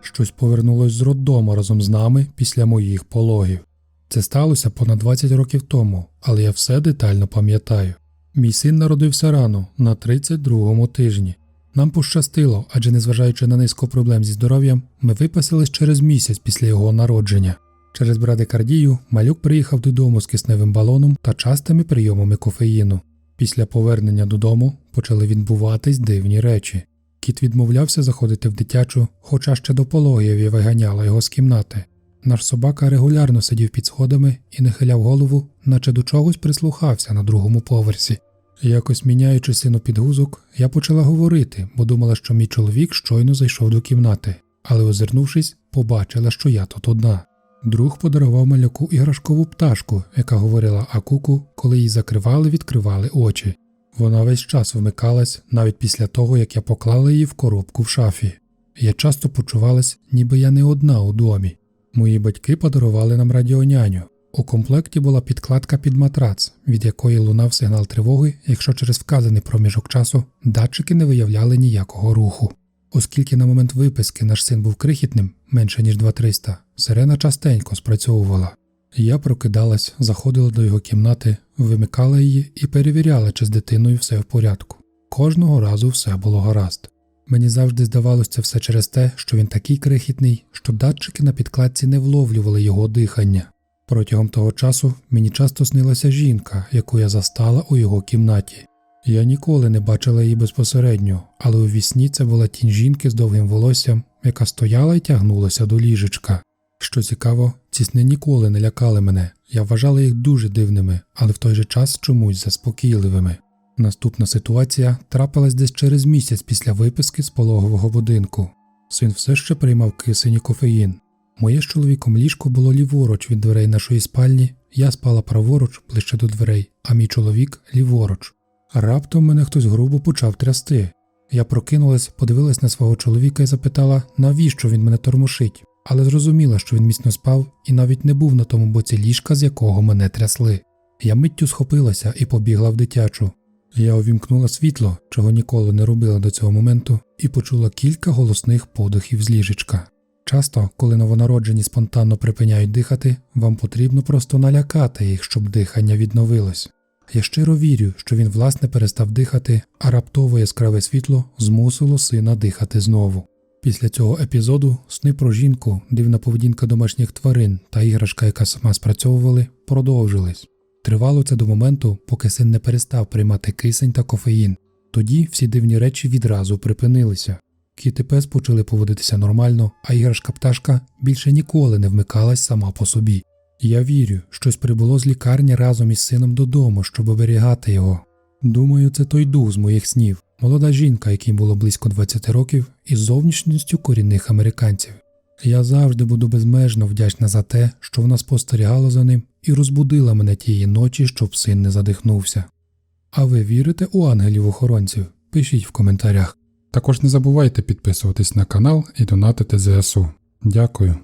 Щось повернулось з роддому разом з нами після моїх пологів. Це сталося понад 20 років тому, але я все детально пам'ятаю. Мій син народився рано, на 32-му тижні. Нам пощастило, адже незважаючи на низку проблем зі здоров'ям, ми виписались через місяць після його народження. Через брадикардію малюк приїхав додому з кисневим балоном та частими прийомами кофеїну. Після повернення додому почали відбуватись дивні речі. Кіт відмовлявся заходити в дитячу, хоча ще до пологів я виганяла його з кімнати. Наш собака регулярно сидів під сходами і нахиляв голову, наче до чогось прислухався на другому поверсі. Якось міняючи сину підгузок, я почала говорити, бо думала, що мій чоловік щойно зайшов до кімнати, але, озирнувшись, побачила, що я тут одна. Друг подарував малюку іграшкову пташку, яка говорила акуку, коли їй закривали, відкривали очі. Вона весь час вмикалась, навіть після того, як я поклала її в коробку в шафі. Я часто почувалась, ніби я не одна у домі. Мої батьки подарували нам радіоняню. У комплекті була підкладка під матрац, від якої лунав сигнал тривоги, якщо через вказаний проміжок часу датчики не виявляли ніякого руху. Оскільки на момент виписки наш син був крихітним, менше ніж 2300, сирена частенько спрацьовувала. Я прокидалась, заходила до його кімнати, вимикала її і перевіряла, чи з дитиною все в порядку. Кожного разу все було гаразд. Мені завжди здавалося все через те, що він такий крихітний, що датчики на підкладці не вловлювали його дихання. Протягом того часу мені часто снилася жінка, яку я застала у його кімнаті. Я ніколи не бачила її безпосередньо, але у вісні це була тінь жінки з довгим волоссям, яка стояла і тягнулася до ліжечка. Що цікаво, ці сни ніколи не лякали мене. Я вважала їх дуже дивними, але в той же час чомусь заспокійливими. Наступна ситуація трапилась десь через місяць після виписки з пологового будинку. Син все ще приймав кисень і кофеїн. Моє з чоловіком ліжко було ліворуч від дверей нашої спальні, я спала праворуч ближче до дверей, а мій чоловік ліворуч. Раптом мене хтось грубо почав трясти. Я прокинулась, подивилась на свого чоловіка і запитала, навіщо він мене тормошить, але зрозуміла, що він міцно спав і навіть не був на тому боці ліжка, з якого мене трясли. Я миттю схопилася і побігла в дитячу. Я увімкнула світло, чого ніколи не робила до цього моменту, і почула кілька голосних подихів з ліжечка. Часто, коли новонароджені спонтанно припиняють дихати, вам потрібно просто налякати їх, щоб дихання відновилось. Я щиро вірю, що він власне перестав дихати, а раптове яскраве світло змусило сина дихати знову. Після цього епізоду сни про жінку, дивна поведінка домашніх тварин та іграшка, яка сама спрацьовували, продовжились. Тривало це до моменту, поки син не перестав приймати кисень та кофеїн. Тоді всі дивні речі відразу припинилися. Кіт і пес почали поводитися нормально, а іграшка пташка більше ніколи не вмикалась сама по собі. Я вірю, щось прибуло з лікарні разом із сином додому, щоб оберігати його. Думаю, це той дух з моїх снів, молода жінка, якій було близько 20 років, із зовнішністю корінних американців. Я завжди буду безмежно вдячна за те, що вона спостерігала за ним і розбудила мене тієї ночі, щоб син не задихнувся. А ви вірите у ангелів-охоронців? Пишіть в коментарях. Також не забувайте підписуватись на канал і донатити ЗСУ. Дякую.